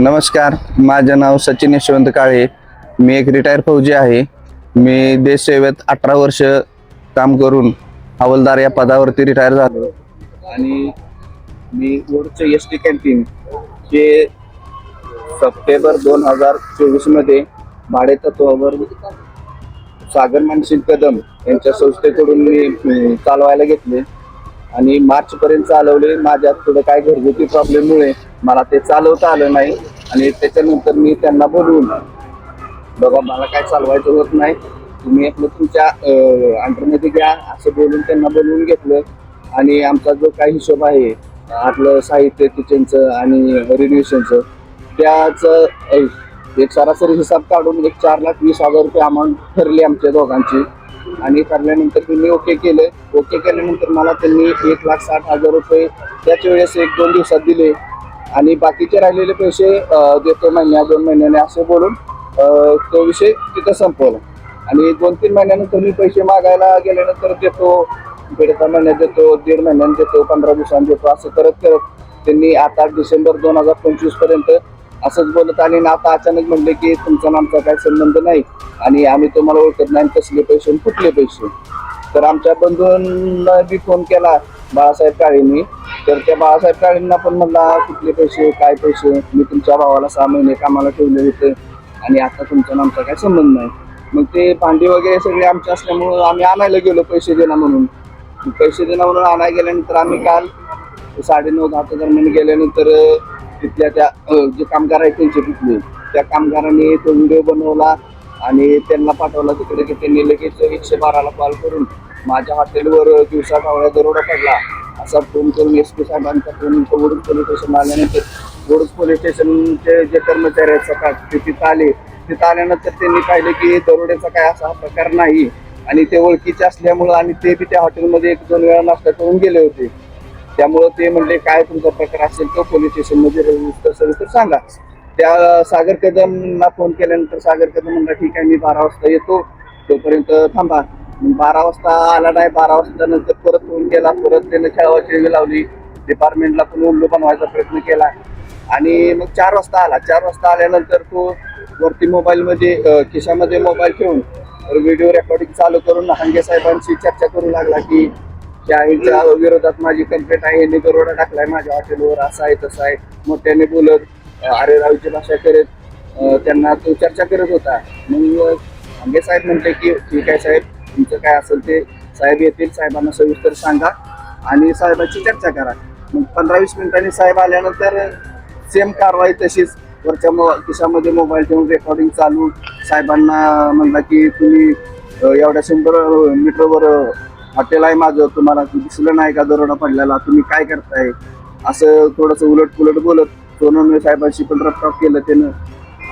नमस्कार माझं नाव सचिन यशवंत काळे. मी एक रिटायर फौजी आहे. मी देश सेवेत अठरा वर्ष काम करून हवालदार या पदावरती रिटायर झालो. आणि मी वरचं एस टी कॅन्टीन हे सप्टेंबर दोन हजार चोवीसमध्ये भाडेतत्वावर सागर मानसिंग कदम यांच्या संस्थेकडून मी चालवायला घेतले. आणि मार्च पर्यंत चालवले. माझ्यात थोडं काय घरगुती प्रॉब्लेममुळे मला ते चालवता आलं नाही. आणि त्याच्यानंतर मी त्यांना बोलवून बाबा मला काय चालवायचं होत नाही. तुम्ही आपलं तुमच्या अंडरमध्ये घ्या. असं बोलून त्यांना बोलवून घेतलं. आणि आमचा जो काही हिशोब आहे आपलं साहित्य किचनचं आणि रिन्युएशनचं त्याचं एक सरासरी हिसाब काढून एक चार लाख वीस हजार रुपये अमाऊंट ठरली आमच्या दोघांची. आणि ठरल्यानंतर त्यांनी ओके केलं. ओके केल्यानंतर मला त्यांनी एक लाख साठ हजार रुपये त्याच वेळेस एक दोन दिवसात दिले. आणि बाकीचे राहिलेले पैसे देतो महिन्या दोन महिन्याने असे बोलून तो विषय तिथं संपवला. आणि दोन तीन महिन्यानंतर मी पैसे मागायला गेल्यानंतर देतो दीड महिन्यात देतो दीड महिन्यात देतो पंधरा दिवसांनी देतो असं करत करत त्यांनी आता डिसेंबर दोन हजार पंचवीसपर्यंत असंच बोलत आणि आता अचानक म्हणले की तुमचा आमचा काही संबंध नाही आणि आम्ही तुम्हाला ओळखत नाही आणि कसले पैसे आणि कुठले पैसे. तर आमच्या बंधूंना बी फोन केला बाळासाहेब काळेंनी. तर त्या बाळासाहेब काळेंना पण म्हणला कुठले पैसे काय पैसे? मी तुमच्या भावाला सहा महिने कामाला ठेवले होते आणि आता तुमचा आमचा काय संबंध नाही. मग ते भांडी वगैरे सगळे आमचे असल्यामुळं आम्ही आणायला गेलो पैसे देणं म्हणून. पैसे देणं म्हणून आणायला गेल्यानंतर आम्ही काल साडेनऊ दहाच्या दरम्यान गेल्यानंतर तिथल्या त्या जे कामगार आहेत त्यांचे तिथले. त्या कामगारांनी तो व्हिडिओ बनवला आणि त्यांना पाठवला तिकडे की त्यांनी लगेच एकशे बाराला कॉल करून माझ्या हॉटेलवर दिवसा कावळ्या दरोडा पडला. असा फोन करून एस पी साहेबांचा फोन वडूज पोलीस स्टेशन आल्यानंतर वडूज पोलीस स्टेशनचे जे कर्मचारी आहेत सकाळ ते तिथं आले. तिथं आल्यानंतर त्यांनी पाहिलं की दरोड्याचा काय असा प्रकार नाही आणि ते ओळखीचे असल्यामुळं आणि ते बी त्या हॉटेलमध्ये एक दोन वेळा नाश्ता करून गेले होते. त्यामुळं ते म्हणले काय तुमचा प्रकार असेल तो पोलीस स्टेशनमध्ये रजिस्टर सविस्तर तर सांगा. त्या सागर कदमला फोन केल्यानंतर सागर कदम म्हणला ठीक आहे मी बारा वाजता येतो. तोपर्यंत थांबा. बारा वाजता आला नाही बारा वाजता नंतर परत फोन केला. परत त्यानं खेळावाची वेळ लावली. डिपार्टमेंटला पण उल्लू बनवायचा प्रयत्न केला. आणि मग चार वाजता आला. चार वाजता आल्यानंतर तो वरती मोबाईलमध्ये खिशामध्ये मोबाईल ठेवून व्हिडिओ रेकॉर्डिंग चालू करून हांगे साहेबांशी चर्चा करू लागला की त्या ह्याच्या विरोधात माझी कंप्लेंट आहे. यांनी दरोडा टाकलाय माझ्या हॉटेलवर. असं आहे तसं आहे. मोठ्याने बोलत अरे रावीची भाषा करत त्यांना तो चर्चा करत होता. मग आंबे साहेब म्हणते की ठीक आहे साहेब तुमचं काय असेल ते साहेब येतील. साहेबांना सविस्तर सांगा आणि साहेबांची चर्चा करा. मग पंधरा वीस मिनिटांनी साहेब आल्यानंतर सेम कारवाई तशीच. वरच्या मो खिशामध्ये मोबाईल ठेवून रेकॉर्डिंग चालू. साहेबांना म्हणला की तुम्ही एवढ्या शंभर मीटरवर हॉटेल आहे माझं तुम्हाला दिसलं नाही का दरोडा पडलेला तुम्ही काय करताय? असं थोडंसं उलट पुलट बोलत सोनवणे साहेबांशी पण रफ्ताफ केलं त्यानं.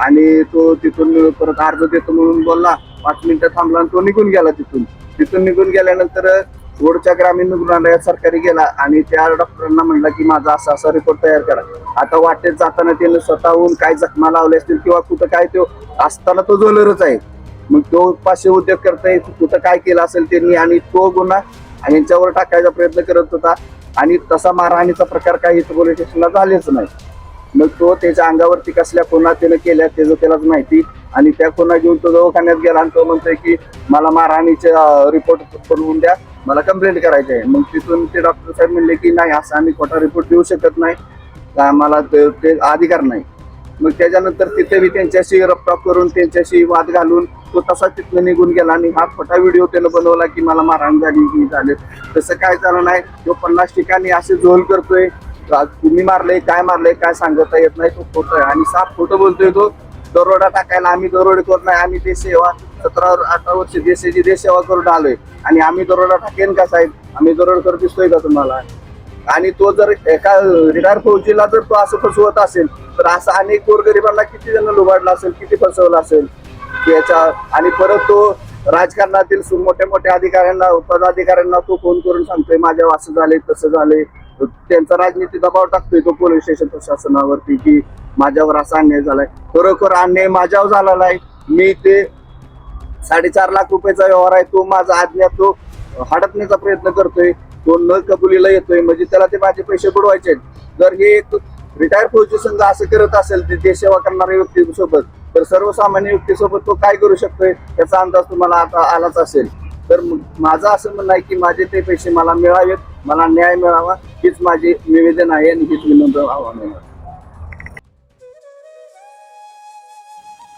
आणि तो तिथून परत अर्ज देतो म्हणून बोलला पाच मिनिटं थांबला आणि तो निघून गेला तिथून. तिथून निघून गेल्यानंतर वडच्या ग्रामीण रुग्णालयात सरकारी गेला आणि त्या डॉक्टरांना म्हणला की माझा असा असा रिपोर्ट तयार करा. आता वाटेत जाताना त्यानं स्वतःहून काय जखमा लावले असतील किंवा कुठं काय तो असताना तो जोलरच आहे. मग तो पाचशे उद्योग करताय कुठं काय केलं असेल त्यांनी आणि तो गुन्हा यांच्यावर टाकायचा प्रयत्न करत होता. आणि तसा मारहाणीचा प्रकार काही इथं पोलीस स्टेशनला झालेच नाही. मग तो त्याच्या अंगावरती कसल्या खुना त्यानं केल्या त्याचं त्यालाच माहिती. आणि त्या खुना घेऊन तो दवाखान्यात गेला आणि तो म्हणतोय की मला मारहाणीचे रिपोर्ट बनवून द्या. मला कंप्लेंट करायची आहे. मग तिथून ते डॉक्टर साहेब म्हणले की नाही असं आम्ही खोटा रिपोर्ट देऊ शकत नाही. आम्हाला ते ते अधिकार नाही. मग त्याच्यानंतर तिथे बी त्यांच्याशी रपटॉप करून त्यांच्याशी वाद घालून तो तसा तिथनं निघून गेला आणि हा खोटा व्हिडिओ त्यानं बनवला की मला मारहाण झाली की झाले. तसं काय झालं नाही. तो पन्नास ठिकाणी असे झोल करतोय. तुम्ही मारले काय मारले काय सांगता येत नाही. तो खोटं आहे. आणि साफ खोटं बोलतोय तो. दरोडा टाकायला आम्ही दरोडे करत नाही आम्ही ते सेवा सतरा अठरा वर्ष देशाची देशसेवा करून आलोय. आणि आम्ही दरोडा टाकेन का साहेब? आम्ही दरोड करत दिसतोय का तुम्हाला? आणि तो जर एका रिटायर फौजीला जर तो असं फसवत असेल तर असं अनेक गोरगरिबांना किती जण लुबाडला असेल किती फसवलं असेल? याच्या आणि परत तो राजकारणातील मोठ्या मोठ्या अधिकाऱ्यांना पदाधिकाऱ्यांना तो फोन करून सांगतोय माझ्या असं झाले तसं झाले त्यांचा राजनीती दबाव टाकतोय तो पोलीस स्टेशन प्रशासनावरती की माझ्यावर असा अन्याय झालाय. खरोखर अन्याय माझ्यावर झालेला आहे. मी ते साडेचार लाख रुपयाचा व्यवहार आहे तो माझा आज्ञा तो हडपण्याचा प्रयत्न करतोय. तो न कबुलीला येतोय म्हणजे त्याला ते माझे पैसे बुडवायचे आहेत. जर हे एक रिटायर फौजी संघ असं करत असेल ते देशसेवा करणाऱ्या व्यक्तीसोबत तर सर्वसामान्य व्यक्तीसोबत तो काय करू शकतोय याचा अंदाज तुम्हाला आता आलाच असेल. तर माझं असं म्हणणं आहे की माझे ते पैसे मला मिळावेत मला न्याय मिळावा हीच माझी निवेदन आहे आणि हीच विनंती आव्हान आहे.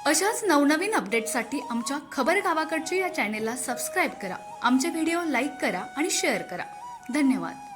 अशाच नवनवीन अपडेटसाठी आमच्या खबर गावाकडच्या या चॅनेलला सबस्क्राईब करा. आमचे व्हिडिओ लाईक करा आणि शेअर करा. धन्यवाद.